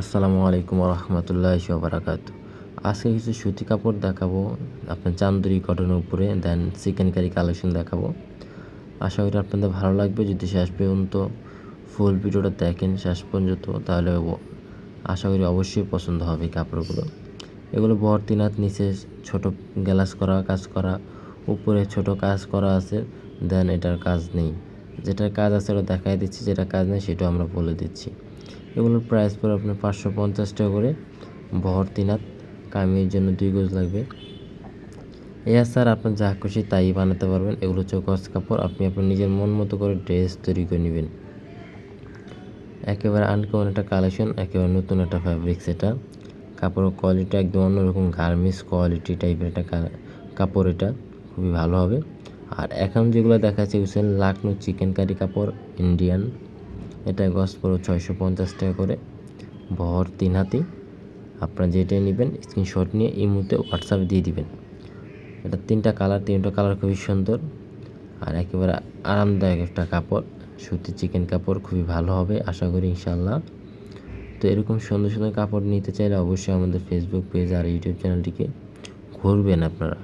আসসালামু আলাইকুম রহমতুল্লাহ বারাকাত আজকে কিছু সুতি কাপড় দেখাবো। আপনার চান্দুরি কটনের উপরে দেন চিকেন কারি কালেকশন দেখাবো। আশা করি আপনাদের ভালো লাগবে। যদি শেষ পর্যন্ত ফুল ভিডিওটা দেখেন, শেষ পর্যন্ত, তাহলে আশা করি অবশ্যই পছন্দ হবে কাপড়গুলো। এগুলো বর্তিনাথ নিচে ছোট গ্লাস করা, কাজ করা, উপরে ছোট কাজ করা আছে দেন এটার কাজ নেই। যেটার কাজ আছে ওটা দেখাই দিচ্ছি, যেটা কাজ নেই সেটাও আমরা বলে দিচ্ছি। এগুলোর প্রাইস পড়ে আপনার পাঁচশো পঞ্চাশ টাকা করে। বহরতিনাথ কামিজের জন্য দুই গজ লাগবে। এ স্যার, আপনার যা খুশি তাই বানাতে পারবেন। এগুলো হচ্ছে গজ কাপড়। আপনি আপনার নিজের মন মতো করে ড্রেস তৈরি করে নেবেন। একেবারে আনকমন একটা কালেকশন একেবারে নতুন একটা ফ্যাব্রিক্স এটা কাপড়ের কোয়ালিটি একদম অন্যরকম গার্মেন্টস কোয়ালিটি টাইপের একটা কাপড় এটা। খুবই ভালো হবে। আর এখন যেগুলো দেখাচ্ছে লাকনো চিকেন কারি কাপড় ইন্ডিয়ান এটা গস পড়ো ছয়শো পঞ্চাশ টাকা করে। ভর তিন হাতি। আপনারা যেটা নেবেন স্ক্রিনশট নিয়ে এই মুহূর্তে হোয়াটসঅ্যাপে দিয়ে দিবেন। এটা তিনটা কালার তিনটা কালার খুবই সুন্দর। আর একেবারে আরামদায়ক একটা কাপড়। সুতির চিকেন কাপড় খুবই ভালো হবে, আশা করি ইনশাল্লাহ তো এরকম সুন্দর সুন্দর কাপড় নিতে চাইলে অবশ্যই আমাদের ফেসবুক পেজ আর ইউটিউব চ্যানেলটিকে ঘুরবেন আপনারা।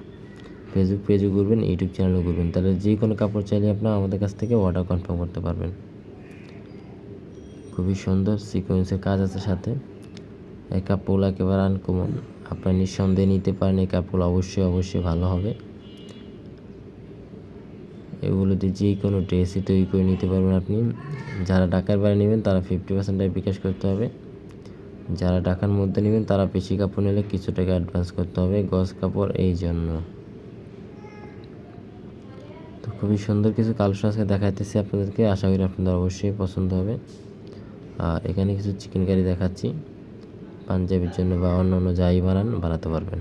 ফেসবুক পেজে ঘুরবেন ইউটিউব চ্যানেলে ঘুরবেন। তাহলে যে কোনো কাপড় চাইলে আপনারা আমাদের কাছ থেকে অর্ডার কনফার্ম করতে পারবেন। খুবই সুন্দর সিকোয়েন্সের কাজ আছে সাথে। এই কাপড় একেবারে আনকমন আপনার নিঃসন্দেহে নিতে পারেন এই কাপড় অবশ্যই অবশ্যই ভালো হবে। এগুলোতে যে কোনো ড্রেসই তৈরি করে নিতে পারবেন আপনি। যারা ঢাকার বাইরে নেবেন, তারা ফিফটি পার্সেন্ট বিকাশ করতে হবে। যারা ঢাকার মধ্যে নেবেন, তারা বেশি কাপড় নিলে কিছু টাকা অ্যাডভান্স করতে হবে, গজ কাপড় এই জন্য। তো খুবই সুন্দর কিছু কালেকশন আজকে দেখাইতেছি আপনাদেরকে। আশা করি আপনাদের অবশ্যই পছন্দ হবে। এখানে কিছু চিকেন কারি দেখাচ্ছি। পাঞ্জাবির জন্য বা অন্য অন্য যাই বানান বানাতে পারবেন।